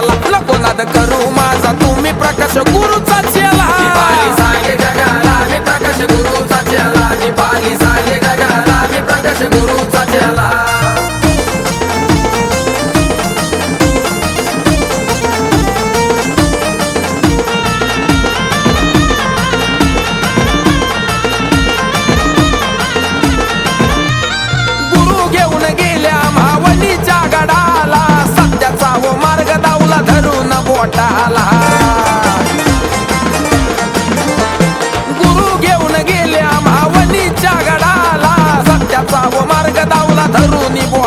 प्रकाश नको नाद करू माझा. तुम्ही प्रकाश गुरुचा चेला.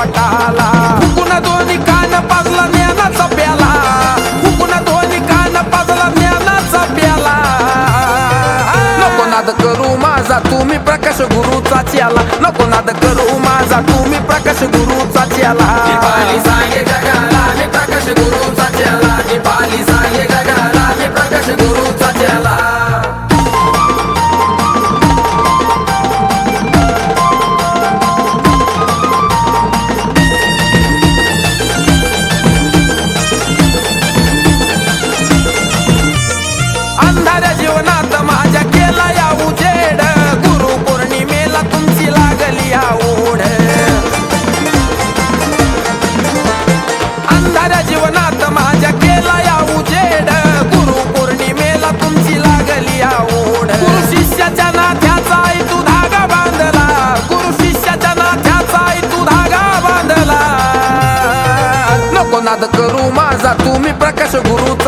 धरून बोटाला दोन्ही कान पाजला ज्ञानाचा प्याला. हुकुन दोन्ही कान पाजला ज्ञानाचा प्याला. नको नाद करू माझा तुम्ही प्रकाश गुरुचा च्याला. नको नाद करू माझा तुम्ही प्रकाश गुरुचा च्याला.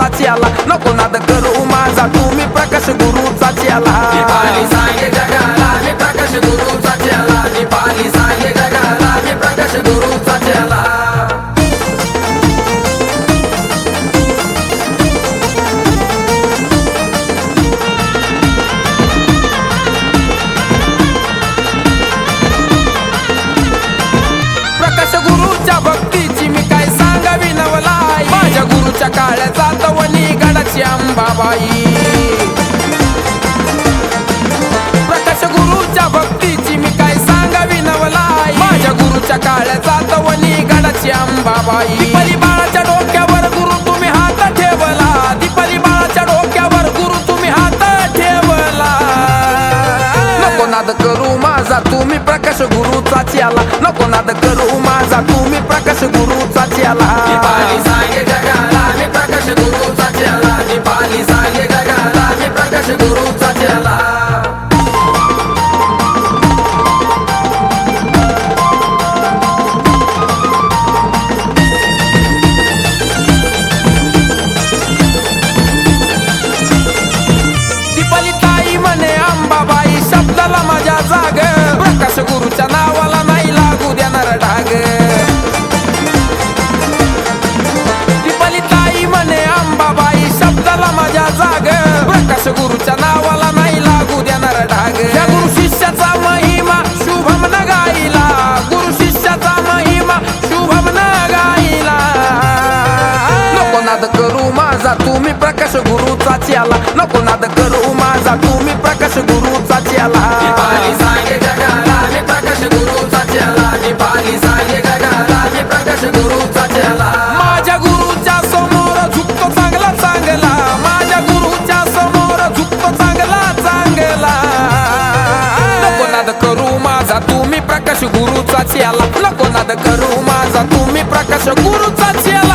गुरुचा चेला. नको नाद करू माझा. तुम्ही प्रकाश गुरुचा आला बाई. प्रकाश गुरुच्या भक्तीची मी काय सांगावी नवलाई. माझ्या गुरुच्या काळ्याचा तवनी गडाची अंबाबाई. दीपाली बाळाच्या डोक्यावर गुरु तुम्ही हात ठेवला. दीपाली बाळाच्या डोक्यावर गुरु तुम्ही हात ठेवला. नको नाद करू माझा तुम्ही प्रकाश गुरुचा चेला नको नाद करू माझा तुम्ही प्रकाश गुरुचा चेला निपाली सांगे जगाला. गुरुचा चेला. नको नाद करू माझा तुम्ही प्रकाश गुरुचा मी प्रकाश गुरुचा मी प्रकाश गुरुचा चेला. माझ्या गुरुच्या समोर झुकतो चांगला चांगला. माझ्या गुरुच्या समोर झुकतो चांगला चांगला. नको नाद करू माझा तुम्ही प्रकाश गुरुचा चेला. नको नाद करू माझा तुम्ही प्रकाश गुरुचा चेला.